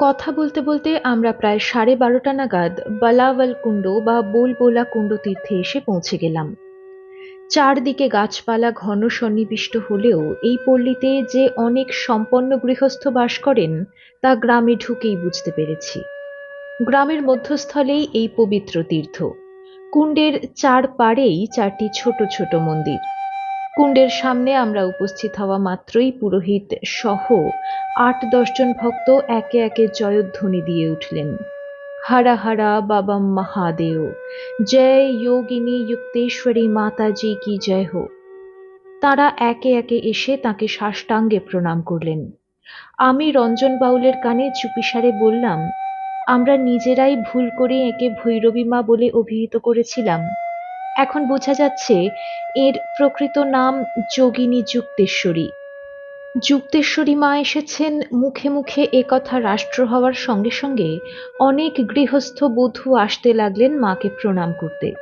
কথা বলতে বলতে আমরা প্রায় সাড়ে বারোটা নাগাদ বালাওয়াল কুণ্ড বা বোলবোলা কুণ্ড তীর্থে এসে পৌঁছে গেলাম। চারদিকে গাছপালা ঘন সন্নিবিষ্ট হলেও এই পল্লীতে যে অনেক সম্পন্ন গৃহস্থ বাস করেন, তা গ্রামে ঢুকেই বুঝতে পেরেছি। গ্রামের মধ্যস্থলেই এই পবিত্র তীর্থ। কুণ্ডের চার পাড়েই চারটি ছোট ছোট মন্দির। কুণ্ডের সামনে আমরা উপস্থিত হওয়া মাত্রই পুরোহিত সহ আট দশজন ভক্ত একে একে জয়ধ্বনি দিয়ে উঠলেন। হারা হারা বাবা মহাদেও জয় যোগিনী যুক্তেশ্বরী মাতাজি কি জয় হো তারা একে একে এসে তাকে সাষ্টাঙ্গে প্রণাম করলেন। আমি রঞ্জন বাউলের কানে চুপিসারে বললাম, আমরা নিজেরাই ভুল করে একে ভৈরবী মা বলে অভিহিত করেছিলাম। এখন বোঝা যাচ্ছে এর প্রকৃত নাম যোগিনী যুক্তেশ্বরী। যুক্তেশ্বরী মা এসেছেন মুখে মুখে এ কথা রাষ্ট্র হওয়ার সঙ্গে সঙ্গে অনেক গৃহস্থ বধূ আসতে লাগলেন মাকে প্রণাম করতে।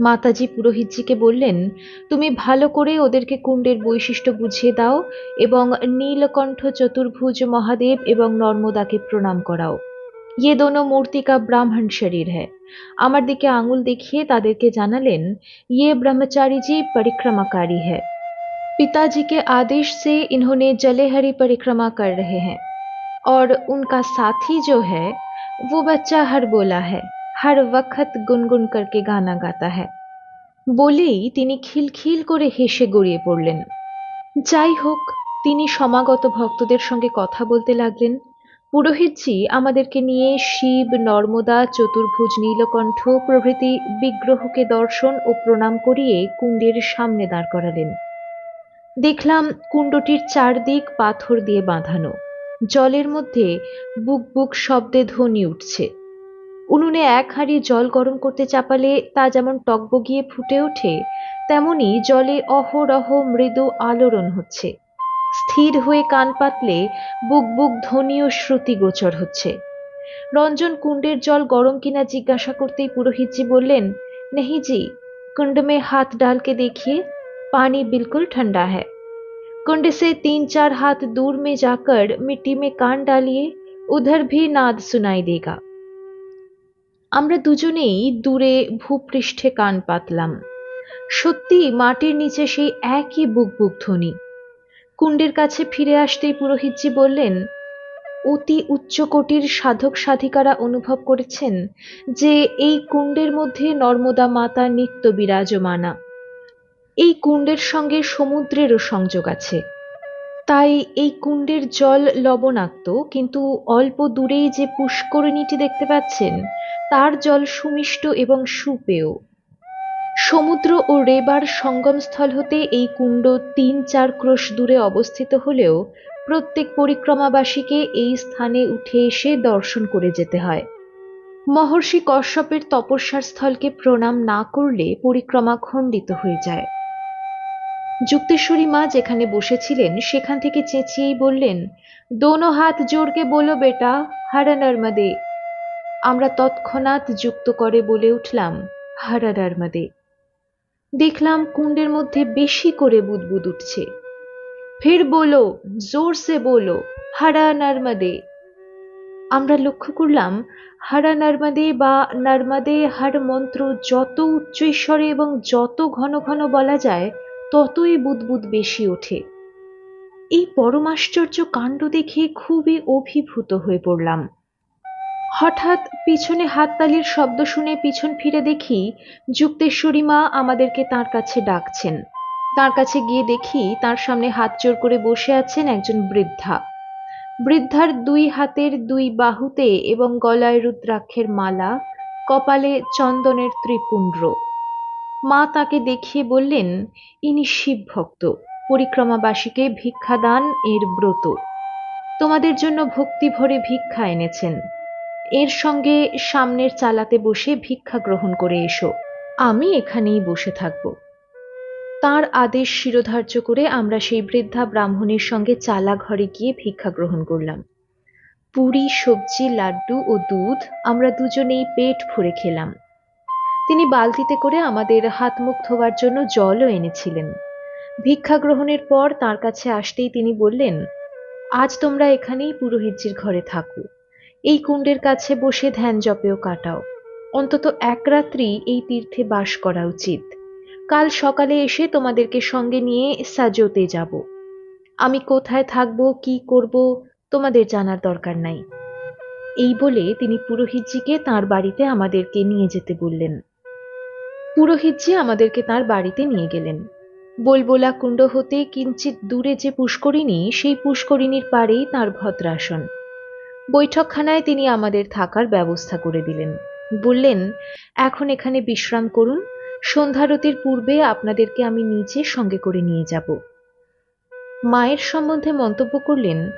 মাতাজি পুরোহিতজিকে বললেন, তুমি ভালো করে ওদেরকে কুণ্ডের বৈশিষ্ট্য বুঝিয়ে দাও এবং নীলকণ্ঠ চতুর্ভুজ মহাদেব এবং নর্মদাকে প্রণাম করাও। ইয়ে দোনো মূর্তি কা ব্রাহ্মণ শরীর হ্যায়। আমার দিকে আঙুল দেখিয়ে তাদেরকে জানালেন ইয়ে ब्रह्मचारी जी परिक्रमाकारी है पिताजी के आदेश से इन्होंने जले हरी परिक्रमा कर रहे हैं और उनका साथी जो है वो बच्चा हर बोला है हर वक्त गुनगुन करके गाना गाता है বলেই তিনি খিলখিল করে হেসে গড়িয়ে পড়লেন যাই হোক তিনি সমাগত ভক্তদের সঙ্গে কথা বলতে লাগলেন পুরোহিতজি আমাদেরকে নিয়ে শিব, নর্মদা, চতুর্ভুজ, নীলকণ্ঠ প্রভৃতি বিগ্রহকে দর্শন ও প্রণাম করিয়ে কুণ্ডের সামনে দাঁড় করালেন। দেখলাম কুণ্ডটির চারদিক পাথর দিয়ে বাঁধানো। জলের মধ্যে বুক বুক শব্দে ধ্বনি উঠছে। উনুনে এক হাঁড়ি জল গরম করতে চাপালে তা যেমন টকবগিয়ে ফুটে ওঠে, তেমনি জলে অহরহ মৃদু আলোড়ন হচ্ছে। স্থির হয়ে কান পাতলে বুক বুক ধ্বনি ও শ্রুতি গোচর হচ্ছে রঞ্জন কুণ্ডের জল গরম কিনা জিজ্ঞাসা করতেই পুরোহিতজি বললেন नहीं जी कुंड में हाथ डाल के देखिए पानी बिल्कुल ठंडा है कुंड से तीन चार हाथ दूर में जाकर मिट्टी में कान डालिए उधर भी नाद सुनाई देगा আমরা দুজনেই দূরে ভূপৃষ্ঠে কান পাতলাম সত্যি মাটির নিচে সেই একই বুক বুক ধ্বনি কুণ্ডের কাছে ফিরে আসতেই পুরোহিতজি বললেন, অতি উচ্চকোটির সাধক সাধিকারা অনুভব করেছেন যে এই কুণ্ডের মধ্যে নর্মদা মাতা নিত্য বিরাজমানা। এই কুণ্ডের সঙ্গে সমুদ্রেরও সংযোগ আছে। তাই এই কুণ্ডের জল লবণাক্ত, কিন্তু অল্প দূরেই যে পুষ্করিণীটি দেখতে পাচ্ছেন, তার জল সুমিষ্ট এবং সুপেয়। সমুদ্র ও রেবার সঙ্গমস্থল হতে এই কুণ্ড তিন চার ক্রোশ দূরে অবস্থিত হলেও প্রত্যেক পরিক্রমাবাসীকে এই স্থানে উঠে এসে দর্শন করে যেতে হয়। মহর্ষি কশ্যপের তপস্যার স্থলকে প্রণাম না করলে পরিক্রমা খণ্ডিত হয়ে যায়। যুক্তেশ্বরী মা যেখানে বসেছিলেন, সেখান থেকে চেঁচিয়েই বললেন, দোনো হাত জোরকে বলো বেটা, হারা নর্মদে। আমরা তৎক্ষণাৎ যুক্ত করে বলে উঠলাম, হারা নর্মদে। দেখলাম কুণ্ডের মধ্যে বেশি করে বুদবুদ উঠছে। ফের বলো জোর সে বলো, হারা নর্মদে। আমরা লক্ষ্য করলাম, হারা নর্মদে বা নর্মদে হার মন্ত্র যত উচ্চৈস্বরে এবং যত ঘন ঘন বলা যায়, ততই বুদবুদ বেশি ওঠে। এই পরমাশ্চর্য কাণ্ড দেখে খুবই অভিভূত হয়ে পড়লাম। হঠাৎ পিছনে হাততালির শব্দ শুনে পিছন ফিরে দেখি যুক্তেশ্বরী মা আমাদেরকে তার কাছে ডাকছেন। তার কাছে গিয়ে দেখি তার সামনে হাত জোর করে বসে আছেন একজন বৃদ্ধা। বৃদ্ধার দুই হাতের দুই বাহুতে এবং গলায় রুদ্রাক্ষের মালা, কপালে চন্দনের ত্রিপুণ্ড। মা তাকে দেখিয়ে বললেন, ইনি শিব ভক্ত, পরিক্রমাবাসীকে ভিক্ষাদান এর ব্রত। তোমাদের জন্য ভক্তি ভরে ভিক্ষা এনেছেন। এর সঙ্গে সামনের চালাতে বসে ভিক্ষা গ্রহণ করে এসো। আমি এখানেই বসে থাকব। তার আদেশ শিরোধার্য করে আমরা সেই বৃদ্ধা ব্রাহ্মণের সঙ্গে চালা ঘরে গিয়ে ভিক্ষা গ্রহণ করলাম। পুরি, সবজি, লাড্ডু ও দুধ আমরা দুজনেই পেট ভরে খেলাম। তিনি বালতিতে করে আমাদের হাত মুখ ধোয়ার জন্য জলও এনেছিলেন। ভিক্ষা গ্রহণের পর তার কাছে আসতেই তিনি বললেন, আজ তোমরা এখানেই পুরোহিতজির ঘরে থাকো। এই কুণ্ডের কাছে বসে ধ্যান জপেও কাটাও। অন্তত এক রাত্রি এই তীর্থে বাস করা উচিত। কাল সকালে এসে তোমাদেরকে সঙ্গে নিয়ে সাজোতে যাব। আমি কোথায় থাকব, কি করব, তোমাদের জানার দরকার নাই। এই বলে তিনি পুরোহিতজিকে তার বাড়িতে আমাদেরকে নিয়ে যেতে বললেন। পুরোহিতজি আমাদেরকে তার বাড়িতে নিয়ে গেলেন। বলবোলা কুণ্ড হতে কিঞ্চিত দূরে যে পুষ্করিণী, সেই পুষ্করিণীর পাড়েই তার ভদ্রাসন। বৈঠকখানায় তিনি আমাদের থাকার ব্যবস্থা করে দিলেন। বললেন, এখন এখানে বিশ্রাম করুন। সন্ধ্যারতির পূর্বে আপনাদেরকে আমি নিচে সঙ্গে করে নিয়ে যাব। মায়ের সম্বন্ধে মন্তব্য করলেন,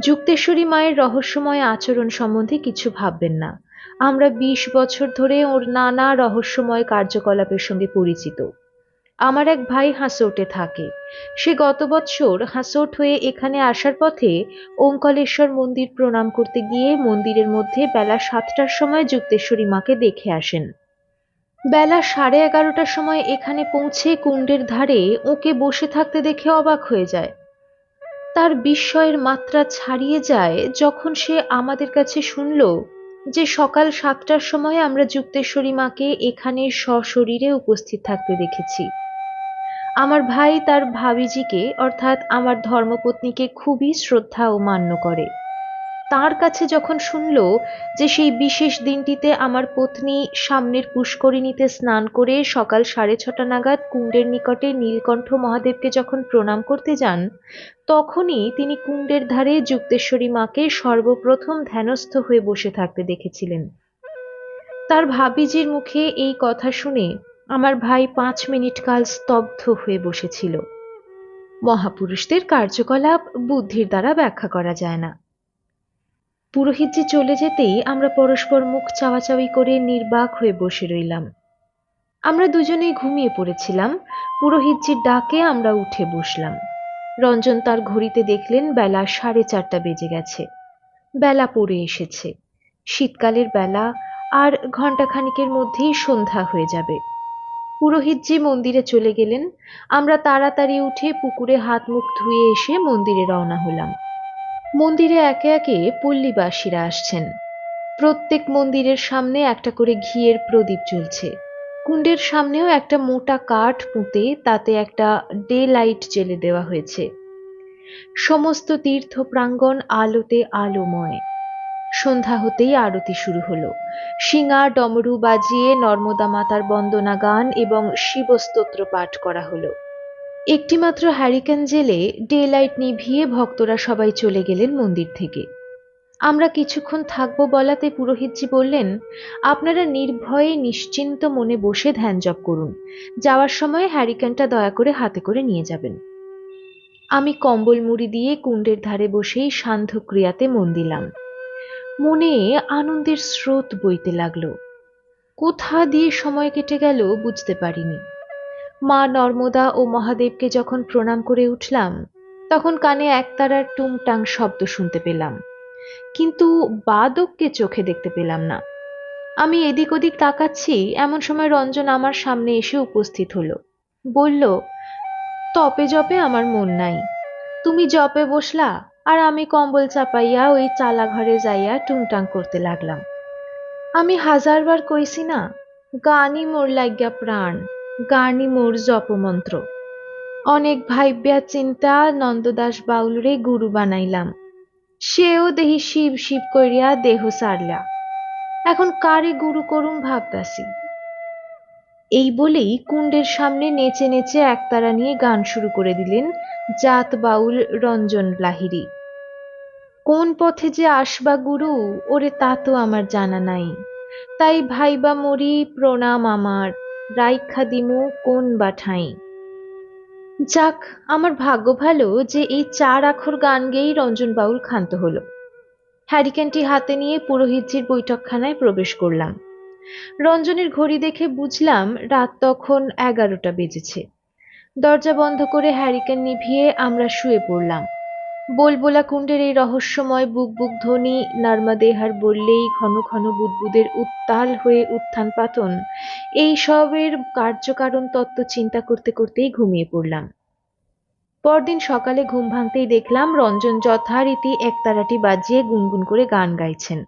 যুক্তেশ্বরী মায়ের রহস্যময় আচরণ সম্বন্ধে কিছু ভাববেন না। আমরা বিশ বছর ধরে ওর নানা রহস্যময় কার্যকলাপের সঙ্গে পরিচিত। আমার এক ভাই হাসোটে থাকে। সে গত বৎসর হাসোট হয়ে এখানে আসার পথে ওঙ্কলেশ্বর মন্দির প্রণাম করতে গিয়ে মন্দিরের মধ্যে বেলা সাতটার সময় যুক্তেশ্বরী মাকে দেখে আসেন। বেলা সাড়ে এগারোটার সময় এখানে পৌঁছে কুণ্ডের ধারে ওকে বসে থাকতে দেখে অবাক হয়ে যায়। তার বিস্ময়ের মাত্রা ছাড়িয়ে যায় যখন সে আমাদের কাছে শুনল যে সকাল সাতটার সময় আমরা যুক্তেশ্বরী মাকে এখানে সশরীরে উপস্থিত থাকতে দেখেছি। আমার ভাই তার ভাবিজিকে, অর্থাৎ আমার ধর্মপত্নীকে খুবই শ্রদ্ধা ও মান্য করে। তার কাছে যখন শুনল যে সেই বিশেষ দিনটিতে আমার পত্নী সামনের পুষ্করিণীতে স্নান করে সকাল সাড়ে ছটা নাগাদ কুণ্ডের নিকটে নীলকণ্ঠ মহাদেবকে যখন প্রণাম করতে যান, তখনই তিনি কুণ্ডের ধারে যুক্তেশ্বরী মাকে সর্বপ্রথম ধ্যানস্থ হয়ে বসে থাকতে দেখেছিলেন। তার ভাবিজির মুখে এই কথা শুনে আমার ভাই পাঁচ মিনিট কাল স্তব্ধ হয়ে বসেছিল। মহাপুরুষদের কার্যকলাপ বুদ্ধির দ্বারা ব্যাখ্যা করা যায় না। পুরোহিতজি চলে যেতেই আমরা পরস্পর মুখ চাওয়াচাওয়ি করে নির্বাক হয়ে বসে রইলাম। আমরা দুজনেই ঘুমিয়ে পড়েছিলাম। পুরোহিতজির ডাকে আমরা উঠে বসলাম। রঞ্জন তার ঘড়িতে দেখলেন বেলা সাড়ে চারটা বেজে গেছে। বেলা পড়ে এসেছে। শীতকালের বেলা আর ঘণ্টাখানিকের মধ্যেই সন্ধ্যা হয়ে যাবে। পুরোহিতজি মন্দিরে চলে গেলেন, আমরা তাড়াতাড়ি উঠে পুকুরে হাত মুখ ধুয়ে এসে মন্দিরে রওনা হলাম। মন্দিরে একে একে পল্লীবাসীরা আসছেন। প্রত্যেক মন্দিরের সামনে একটা করে ঘিয়ের প্রদীপ জ্বলছে। কুণ্ডের সামনেও একটা মোটা কাঠ পুঁতে তাতে একটা ডে লাইট জেলে দেওয়া হয়েছে। সমস্ত তীর্থ প্রাঙ্গণ আলোতে আলোময়। সন্ধ্যা হতেই আরতি শুরু হলো। শিঙা ডমরু বাজিয়ে নর্মদা মাতার বন্দনা গান এবং শিবস্তোত্র পাঠ করা হলো। একটিমাত্র হ্যারিকেন জেলে ডে লাইট নিভিয়ে ভক্তরা সবাই চলে গেলেন মন্দির থেকে। আমরা কিছুক্ষণ থাকব বলাতে পুরোহিতজি বললেন, আপনারা নির্ভয়ে নিশ্চিন্ত মনে বসে ধ্যান জপ করুন। যাওয়ার সময় হ্যারিকেনটা দয়া করে হাতে করে নিয়ে যাবেন। আমি কম্বল মুড়ি দিয়ে কুণ্ডের ধারে বসেই সান্ধ্য ক্রিয়াতে মন দিলাম। মনে আনন্দের স্রোত বইতে লাগল। কোথা দিয়ে সময় কেটে গেল বুঝতে পারিনি। মা নর্মদা ও মহাদেবকে যখন প্রণাম করে উঠলাম, তখন কানে একতারার টুংটাং শব্দ শুনতে পেলাম। কিন্তু বাদককে চোখে দেখতে পেলাম না। আমি এদিক ওদিক তাকাচ্ছি, এমন সময় রঞ্জন আমার সামনে এসে উপস্থিত হলো। বলল তপে জপে আমার মন নাই। তুমি জপে বসলা আর আমি কম্বল চাপাইয়া ওই চালা ঘরে যাইয়া টুংটাং করতে লাগলাম। আমি হাজারবার কইছি না, গানই মোর লাগিয়া প্রাণ, গানই মোর জপমন্ত্র। অনেক ভাইব্যা চিন্তা নন্দদাস বাউলরে গুরু বানাইলাম। সেও দেহি শিব শিব করিয়া দেহ সারলা। এখন কারে গুরু করুম ভাবতাসি এই বলেই কুণ্ডের সামনে নেচে নেচে একতারা নিয়ে গান শুরু করে দিলেন জাত বাউল রঞ্জন লাহিরি কোন পথে যে আসবা গুরু, ওরে তা তো আমার জানা নাই। তাই ভাইবা মরি প্রণাম আমার, রাইখা দিমু কোন বা ঠাঁই যাক, আমার ভাগ্য ভালো যে এই চার আখর গান গেয়েই রঞ্জন বাউল ক্ষান্ত হলো। হ্যারিকেনটি হাতে নিয়ে পুরোহিতজির বৈঠকখানায় প্রবেশ করলাম। রঞ্জনের ঘড়ি দেখে বুঝলাম রাত তখন এগারোটা বেজেছে। দরজা বন্ধ করে হ্যারিকেন নিভিয়ে আমরা শুয়ে পড়লাম। বলবোলা কুণ্ডের এই রহস্যময় বুক বুক ধ্বনি নার্মাদেহার বললেই ঘন ঘন বুদবুদের উত্তাল হয়ে উত্থান পাতন, এই সবের কার্যকারণ তত্ত্ব চিন্তা করতে করতেই ঘুমিয়ে পড়লাম। পরদিন সকালে ঘুম ভাঙতেই দেখলাম রঞ্জন যথারীতি একতারাটি বাজিয়ে গুনগুন করে গান গাইছেন।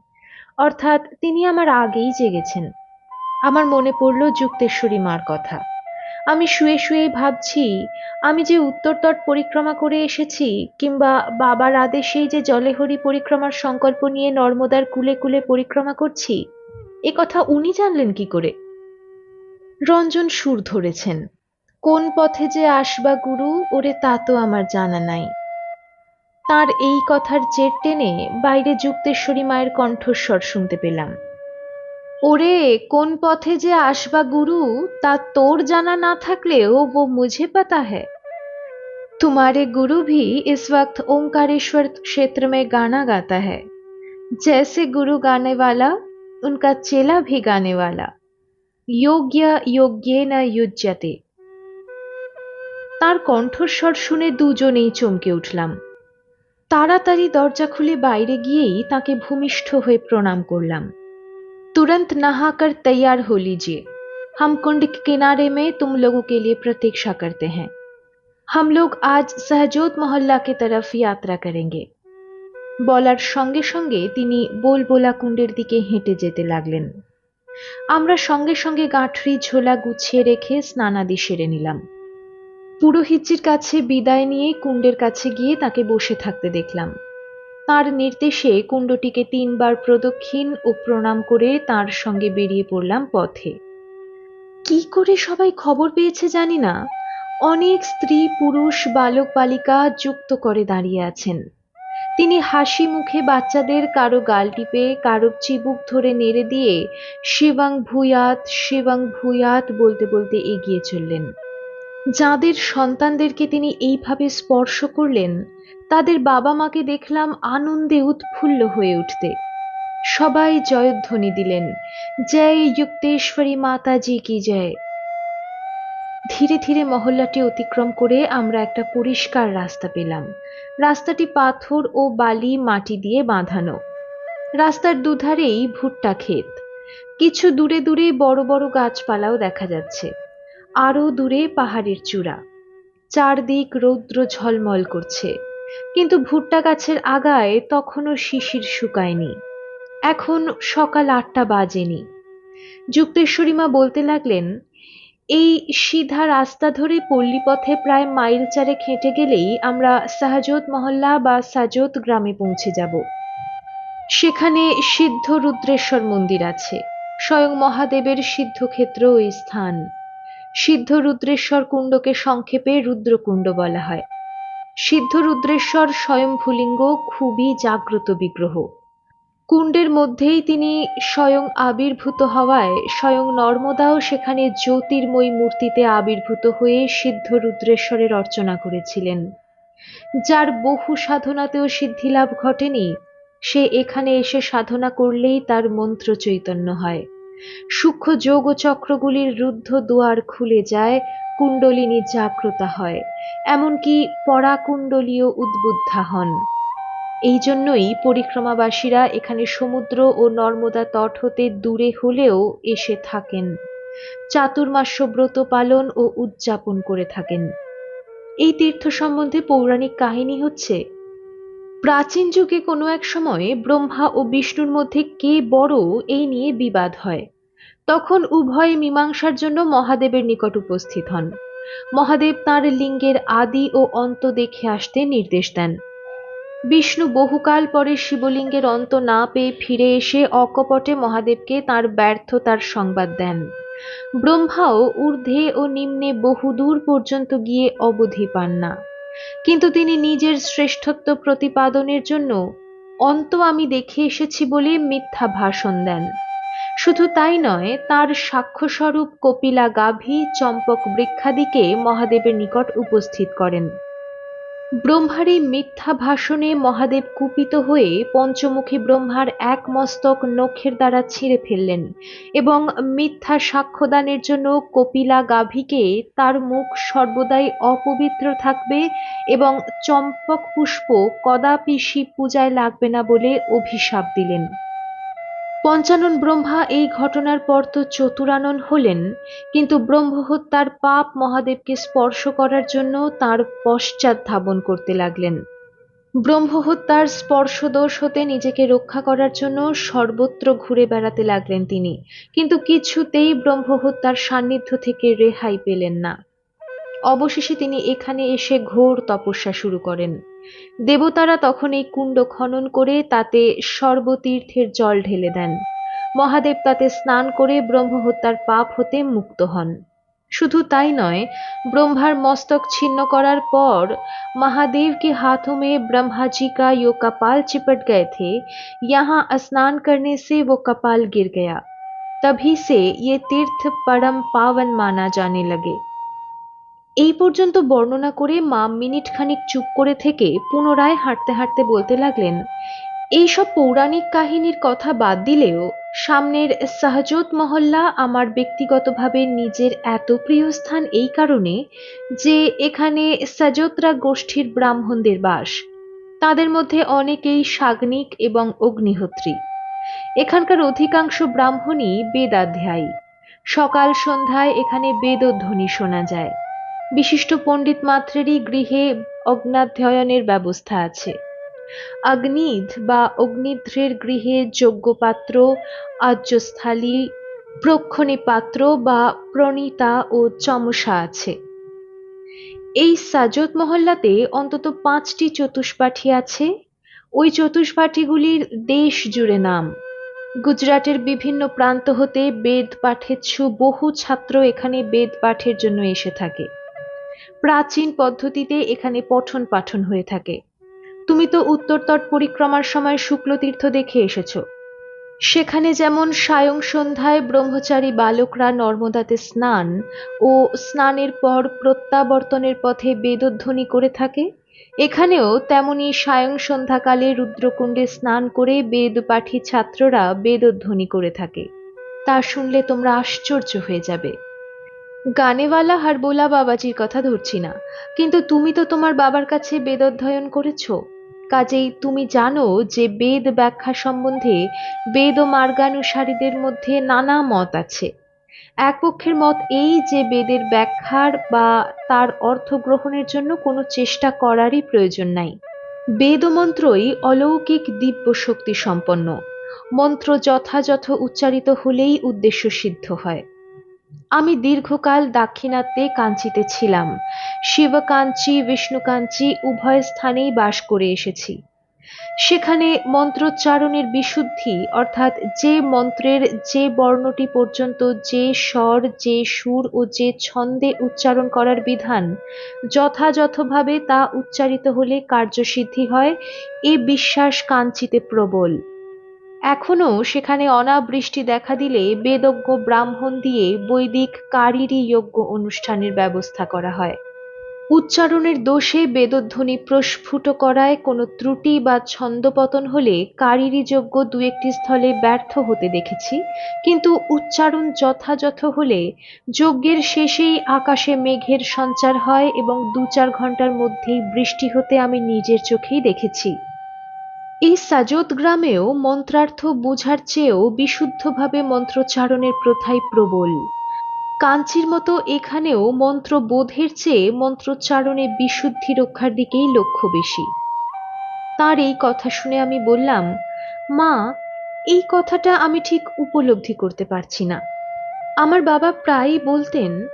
অর্থাৎ তিনি আমার আগেই জেগেছেন। আমার মনে পড়ল যুক্তেশ্বরী মার কথা। আমি শুয়ে শুয়ে ভাবছি, আমি যে উত্তরতট পরিক্রমা করে এসেছি কিংবা বাবার আদেশেই যে জলেহরি পরিক্রমার সংকল্প নিয়ে নর্মদার কুলে কুলে পরিক্রমা করছি, এ কথা উনি জানলেন কি করে? রঞ্জন সুর ধরেছেন, কোন পথে যে আসবা গুরু, ওরে তা তো আমার জানা নাই। তার এই কথার জের টেনে বাইরে যুক্তেশ্বরী মায়ের কণ্ঠস্বর শুনতে পেলাম ওরে কোন পথে যে আসবা গুরু তা তোর জানা না থাকলেও वो मुझे पता है तुम्हारे गुरु भी इस वक्त ओंकारेश्वर क्षेत्र में गाना गाता है जैसे गुरु गाने वाला उनका चेला भी गाने वाला योग्य योग्ये न युज्यते তার কণ্ঠস্বর শুনে দুজনেই চমকে উঠলাম তাড়াতাড়ি দরজা খুলে বাইরে গিয়েই তাকে ভূমিষ্ঠ হয়ে প্রণাম করলাম तुरंत नहाकर तैयार हो लीजिए हम कुंड के किनारे में तुम लोगों के लिए प्रतीक्षा करते हैं हम लोग आज सहजोत मोहल्ला की तरफ यात्रा करेंगे বলার সঙ্গে সঙ্গে তিনি বোলবোলা কুণ্ডের দিকে হেঁটে যেতে লাগলেন আমরা সঙ্গে সঙ্গে গাঁঠরি ঝোলা গুছিয়ে রেখে স্নানাদি সেরে নিলাম পুরোহিতজির কাছে বিদায় নিয়ে কুণ্ডের কাছে গিয়ে তাকে বসে থাকতে দেখলাম। তার নির্দেশে কুণ্ডটিকে তিনবার প্রদক্ষিণ ও প্রণাম করে তার সঙ্গে বেরিয়ে পড়লাম পথে। কি করে সবাই খবর পেয়েছে জানি না। অনেক স্ত্রী, পুরুষ, বালক, বালিকা যুক্ত করে দাঁড়িয়ে আছেন। তিনি হাসি মুখে বাচ্চাদের কারও গাল টিপে, কারও চিবুক ধরে নেড়ে দিয়ে, শিবাং ভূয়াত শিবাং ভূয়াত বলতে বলতে এগিয়ে চললেন। যাদের সন্তানদেরকে তিনি এইভাবে স্পর্শ করলেন, তাদের বাবা মাকে দেখলাম আনন্দে উৎফুল্ল হয়ে উঠতে। সবাই জয়ধ্বনি দিলেন, জয় যুক্তেশ্বরী মাতাজি কি জয়? ধীরে ধীরে মহল্লাটি অতিক্রম করে আমরা একটা পরিষ্কার রাস্তা পেলাম। রাস্তাটি পাথর ও বালি মাটি দিয়ে বাঁধানো। রাস্তার দুধারেই ভুট্টা ক্ষেত। কিছু দূরে দূরে বড় বড় গাছপালাও দেখা যাচ্ছে। আরও দূরে পাহাড়ের চূড়া। চারদিক রৌদ্র ঝলমল করছে। কিন্তু ভুট্টা গাছের আগায় তখনও শিশির শুকায়নি। এখন সকাল আটটা বাজেনি। যুক্তেশ্বরী মা বলতে লাগলেন, এই সিধা রাস্তা ধরে পল্লীপথে প্রায় মাইল চারে হেঁটে গেলেই আমরা সাহাজত মহল্লা বা সাজত গ্রামে পৌঁছে যাব। সেখানে সিদ্ধ রুদ্রেশ্বর মন্দির আছে। স্বয়ং মহাদেবের সিদ্ধক্ষেত্র ওই স্থান। সিদ্ধ রুদ্রেশ্বর কুণ্ডকে সংক্ষেপে রুদ্রকুণ্ড বলা হয়। সিদ্ধ রুদ্রেশ্বর স্বয়ং ভুলিঙ্গ খুবই জাগ্রত বিগ্রহ। কুণ্ডের মধ্যেই তিনি স্বয়ং আবির্ভূত হওয়ায় স্বয়ং নর্মদাও সেখানে জ্যোতির্ময়ী মূর্তিতে আবির্ভূত হয়ে সিদ্ধ রুদ্রেশ্বরের অর্চনা করেছিলেন। যার বহু সাধনাতেও সিদ্ধিলাভ ঘটেনি, সে এখানে এসে সাধনা করলেই তার মন্ত্র চৈতন্য হয়। সূক্ষ্ম যোগ চক্রগুলির রুদ্ধ দুয়ার খুলে যায়, কুণ্ডলিনী জাগ্রতা হয়, এমনকি পরাকুণ্ডলীয় উদ্বুদ্ধা হন। এই জন্যই পরিক্রমাবাসীরা এখানে সমুদ্র ও নর্মদা তট হতে দূরে হলেও এসে থাকেন। চাতুর্মাস্য ব্রত পালন ও উদযাপন করে থাকেন। এই তীর্থ সম্বন্ধে পৌরাণিক কাহিনী হচ্ছে প্রাচীন যুগে কোনো এক সময়ে ব্রহ্মা ও বিষ্ণুর মধ্যে কে বড় এই নিয়ে বিবাদ হয়। তখন উভয় মীমাংসার জন্য মহাদেবের নিকট উপস্থিত হন। মহাদেব তাঁর লিঙ্গের আদি ও অন্ত দেখে আসতে নির্দেশ দেন। বিষ্ণু বহুকাল পরে শিবলিঙ্গের অন্ত না পেয়ে ফিরে এসে অকপটে মহাদেবকে তার ব্যর্থতার সংবাদ দেন। ব্রহ্মাও ঊর্ধ্বে ও নিম্নে বহুদূর পর্যন্ত গিয়ে অবধি পান না। কিন্তু তিনি নিজের শ্রেষ্ঠত্ব প্রতিপাদনের জন্য অন্ত আমি দেখে এসেছি বলে মিথ্যা ভাষণ দেন। শুধু তাই নয়, তার সাক্ষ্যস্বরূপ কপিলা গাভী চম্পক বৃক্ষাদিকে মহাদেবের নিকট উপস্থিত করেন। ব্রহ্মার এই মিথ্যা ভাষণে মহাদেব কুপিত হয়ে পঞ্চমুখী ব্রহ্মার এক মস্তক নখের দ্বারা ছিঁড়ে ফেললেন এবং মিথ্যা সাক্ষ্যদানের জন্য কপিলা গাভীকে তার মুখ সর্বদাই অপবিত্র থাকবে এবং চম্পক পুষ্প কদাপি শিব পূজায় লাগবে না বলে অভিশাপ দিলেন। পঞ্চানন ব্রহ্মা এই ঘটনার পর তো চতুরানন হলেন, কিন্তু ব্রহ্মহত্যার পাপ মহাদেবকে স্পর্শ করার জন্য তার পশ্চাৎ ধাবন করতে লাগলেন। ব্রহ্মহত্যার স্পর্শদোষ হতে নিজেকে রক্ষা করার জন্য সর্বত্র ঘুরে বেড়াতে লাগলেন তিনি, কিন্তু কিছুতেই ব্রহ্মহত্যার সান্নিধ্য থেকে রেহাই পেলেন না। অবশেষে তিনি এখানে এসে ঘোর তপস্যা শুরু করেন দেবতারা তখন এই কুণ্ড খনন করে তাতে সর্বতীর্থের জল ঢেলে দেন মহাদেব তাতে স্নান করে ব্রহ্মহত্যার পাপ হতে মুক্ত হন শুধু তাই নয় ब्रह्मार मस्तक छिन्न करार पर महादेव के हाथों में ब्रह्मा जी का यो कपाल चिपट गए थे यहाँ स्नान करने से वो कपाल गिर गया तभी से ये तीर्थ परम पावन माना जाने लगे এই পর্যন্ত বর্ণনা করে মা মিনিট খানিক চুপ করে থেকে পুনরায় হাঁটতে হাঁটতে বলতে লাগলেন, এইসব পৌরাণিক কাহিনীর কথা বাদ দিলেও সামনের শাহজোত মহল্লা আমার ব্যক্তিগতভাবে নিজের এত প্রিয় স্থান এই কারণে যে এখানে সাজোতরা গোষ্ঠীর ব্রাহ্মণদের বাস। তাদের মধ্যে অনেকেই সাগ্নিক এবং অগ্নিহোত্রী। এখানকার অধিকাংশ ব্রাহ্মণই বেদাধ্যায়ী। সকাল সন্ধ্যায় এখানে বেদধ্বনি শোনা যায়। বিশিষ্ট পণ্ডিত মাত্রেরই গৃহে অগ্নাধ্যয়নের ব্যবস্থা আছে। অগ্নিধ বা অগ্নিধ্রের গৃহে যজ্ঞপাত্র, আর্যস্থালী প্রক্ষণী পাত্র বা প্রণীতা ও চমসা আছে। এই সাজত মহল্লাতে অন্তত পাঁচটি চতুষ্পাঠী আছে। ওই চতুষ্পাঠীগুলির দেশ জুড়ে নাম। গুজরাটের বিভিন্ন প্রান্ত হতে বেদ পাঠেচ্ছু বহু ছাত্র এখানে বেদ পাঠের জন্য এসে থাকে। প্রাচীন পদ্ধতিতে এখানে পঠন পাঠন হয়ে থাকে। তুমি তো উত্তরতট পরিক্রমার সময় শুক্লতীর্থ দেখে এসেছ। সেখানে যেমন সায়ং সন্ধ্যায় ব্রহ্মচারী বালকরা নর্মদাতে স্নান ও স্নানের পর প্রত্যাবর্তনের পথে বেদধ্বনি করে থাকে, এখানেও তেমনি সায়ং সন্ধ্যাকালে রুদ্রকুণ্ডে স্নান করে বেদ পাঠী ছাত্ররা বেদধ্বনি করে থাকে। তা শুনলে তোমরা আশ্চর্য হয়ে যাবে। গানেওয়ালা হারবোলা বাবাজির কথা ধরছি না। কিন্তু তুমি তো তোমার বাবার কাছে বেদ অধ্যয়ন করেছ। কাজেই তুমি জানো যে বেদ ব্যাখ্যা সম্বন্ধে বেদ ও মার্গানুসারীদের মধ্যে নানা মত আছে। এক পক্ষের মত এই যে বেদের ব্যাখ্যার বা তার অর্থ গ্রহণের জন্য কোনো চেষ্টা করারই প্রয়োজন নাই। বেদ মন্ত্রই অলৌকিক দিব্য শক্তি সম্পন্ন। মন্ত্র যথাযথ উচ্চারিত হলেই উদ্দেশ্য সিদ্ধ হয়। আমি দীর্ঘকাল দাক্ষিণাত্যে কাঞ্চিতে ছিলাম। শিবকাঞ্চি, বিষ্ণুকাঞ্চি উভয় স্থানেই বাস করে এসেছি। সেখানে মন্ত্রোচ্চারণের বিশুদ্ধি, অর্থাৎ যে মন্ত্রের যে বর্ণটি পর্যন্ত যে স্বর, যে সুর ও যে ছন্দে উচ্চারণ করার বিধান, যথাযথভাবে তা উচ্চারিত হলে কার্যসিদ্ধি হয়, এ বিশ্বাস কাঞ্চিতে প্রবল। এখনও সেখানে অনাবৃষ্টি দেখা দিলে বেদজ্ঞ ব্রাহ্মণ দিয়ে বৈদিক কারিরি যজ্ঞ অনুষ্ঠানের ব্যবস্থা করা হয়। উচ্চারণের দোষে বেদধ্বনি প্রস্ফুট করায় কোনো ত্রুটি বা ছন্দপতন হলে কারিরি যজ্ঞ দু একটি স্থলে ব্যর্থ হতে দেখেছি, কিন্তু উচ্চারণ যথাযথ হলে যজ্ঞের শেষেই আকাশে মেঘের সঞ্চার হয় এবং দু চার ঘণ্টার মধ্যেই বৃষ্টি হতে আমি নিজের চোখেই দেখেছি। এই সাজত গ্রামেও মন্ত্রার্থ বোঝার চেয়েও বিশুদ্ধভাবে মন্ত্রোচ্চারণের প্রথাই প্রবল। কাঞ্চির মতো এখানেও মন্ত্র বোধের চেয়ে মন্ত্রোচ্চারণে বিশুদ্ধি রক্ষার দিকেই লক্ষ্য বেশি। তার এই কথা শুনে আমি বললাম, মা, এই কথাটা আমি ঠিক উপলব্ধি করতে পারছি না। আমার বাবা প্রায়ই বলতেন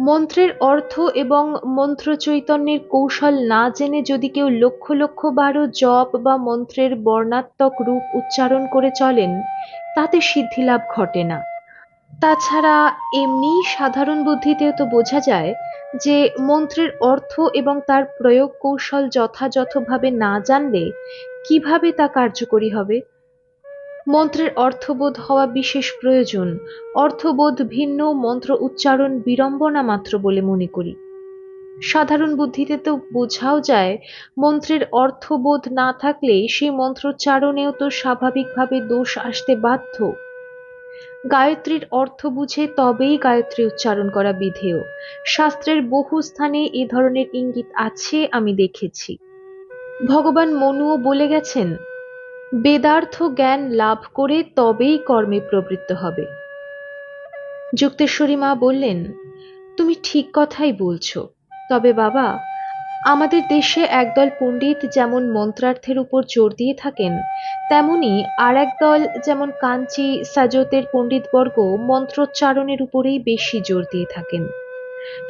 মন্ত্রের অর্থ এবং মন্ত্র চৈতন্যের কৌশল না জেনে যদি কেউ লক্ষ লক্ষ বারো জপ বা মন্ত্রের বর্ণাত্মক রূপ উচ্চারণ করে চলেন, তাতে সিদ্ধিলাভ ঘটে না। তাছাড়া এমনি সাধারণ বুদ্ধিতেও তো বোঝা যায় যে মন্ত্রের অর্থ এবং তার প্রয়োগ কৌশল যথাযথভাবে না জানলে কীভাবে তা কার্যকরী হবে? মন্ত্রের অর্থবোধ হওয়া বিশেষ প্রয়োজন। অর্থবোধ ভিন্ন, মন্ত্র উচ্চারণ বিড়ম্বনা মাত্র বলে মনে করি। সাধারণ বুদ্ধিতে তো বোঝাও যায়, মন্ত্রের অর্থবোধ না থাকলে সেই মন্ত্রোচ্চারণেও তো স্বাভাবিকভাবে দোষ আসতে বাধ্য। গায়ত্রীর অর্থ বুঝে তবেই গায়ত্রী উচ্চারণ করা বিধেয়। শাস্ত্রের বহু স্থানে এ ধরনের ইঙ্গিত আছে, আমি দেখেছি। ভগবান মনুও বলে গেছেন বেদার্থ জ্ঞান লাভ করে তবেই কর্মে প্রবৃত্ত হবে। যুক্তেশ্বরী মা বললেন, তুমি ঠিক কথাই বলছো। তবে বাবা, আমাদের দেশে একদল পণ্ডিত যেমন মন্ত্রার্থের উপর জোর দিয়ে থাকেন, তেমনি আর একদল যেমন কাঞ্চি, সাজতের পণ্ডিতবর্গ মন্ত্রোচ্চারণের উপরেই বেশি জোর দিয়ে থাকেন।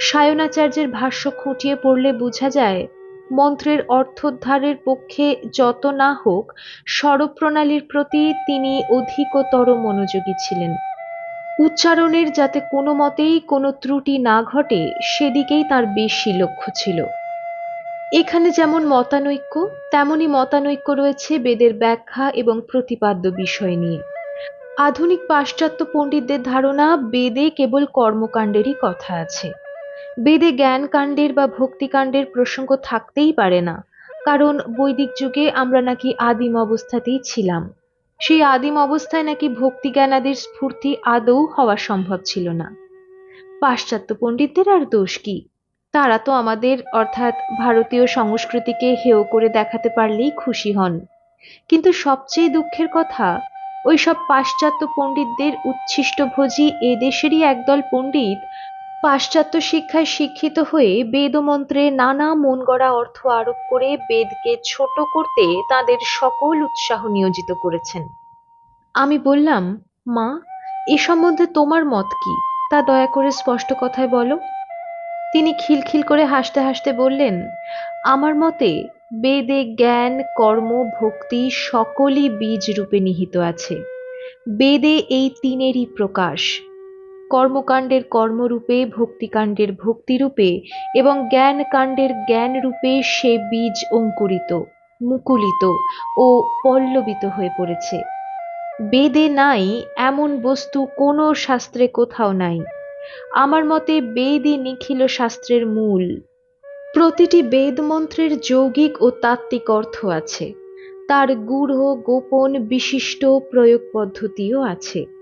সায়নাচার্যের ভাষ্য খুঁটিয়ে পড়লে বোঝা যায় মন্ত্রের অর্থোদ্ধারের পক্ষে যত না হোক, স্বরপ্রণালীর প্রতি তিনি অধিকতর মনোযোগী ছিলেন। উচ্চারণের যাতে কোনো মতেই কোনো ত্রুটি না ঘটে, সেদিকেই তার বেশি লক্ষ্য ছিল। এখানে যেমন মতানৈক্য, তেমনি মতানৈক্য রয়েছে বেদের ব্যাখ্যা এবং প্রতিপাদ্য বিষয় নিয়ে। আধুনিক পাশ্চাত্য পণ্ডিতদের ধারণা, বেদে কেবল কর্মকাণ্ডেরই কথা আছে। বেদে জ্ঞানকাণ্ডের বা ভক্তিকাণ্ডের প্রসঙ্গ থাকতেই পারে না। কারণ বৈদিক যুগে আমরা নাকি আদিম অবস্থাতেই ছিলাম। সেই আদিম অবস্থায় নাকি ভক্তি জ্ঞানাদির স্ফূর্তি আদৌ হওয়া সম্ভব ছিল না। পাশ্চাত্য পণ্ডিতদের আর দোষ কি? তারা তো আমাদের, অর্থাৎ ভারতীয় সংস্কৃতিকে হেয় করে দেখাতে পারলেই খুশি হন। কিন্তু সবচেয়ে দুঃখের কথা ওই সব পাশ্চাত্য পণ্ডিতদের উচ্ছিষ্ট উচ্ছিষ্টভোজী এদেশেরই একদল পণ্ডিত পাশ্চাত্য শিক্ষায় শিক্ষিত হয়ে বেদ মন্ত্রে নানা মন গড়া অর্থ আরোপ করে বেদকে ছোট করতে তাদের সকল উৎসাহ নিয়োজিত করেছেন। আমি বললাম, মা, এ সম্বন্ধে তোমার মত কি? তা দয়া করে স্পষ্ট কথায় বলো। তিনি খিলখিল করে হাসতে হাসতে বললেন, আমার মতে বেদে জ্ঞান, কর্ম, ভক্তি সকলই বীজ রূপে নিহিত আছে। বেদে এই তিনেরই প্রকাশ। কর্মকাণ্ডের কর্মরূপে, ভক্তিকাণ্ডের ভক্তিরূপে এবং জ্ঞানকাণ্ডের জ্ঞানরূপে সে বীজ অঙ্কুরিত, মুকুলিত ও পল্লবিত হয়ে পড়েছে। বেদে নাই এমন বস্তু কোনো শাস্ত্রে কোথাও নাই। আমার মতে বেদই নিখিল শাস্ত্রের মূল। প্রতিটি বেদ মন্ত্রের যৌগিক ও তাত্ত্বিক অর্থ আছে। তার গূঢ়, গোপন, বিশিষ্ট প্রয়োগ পদ্ধতিও আছে।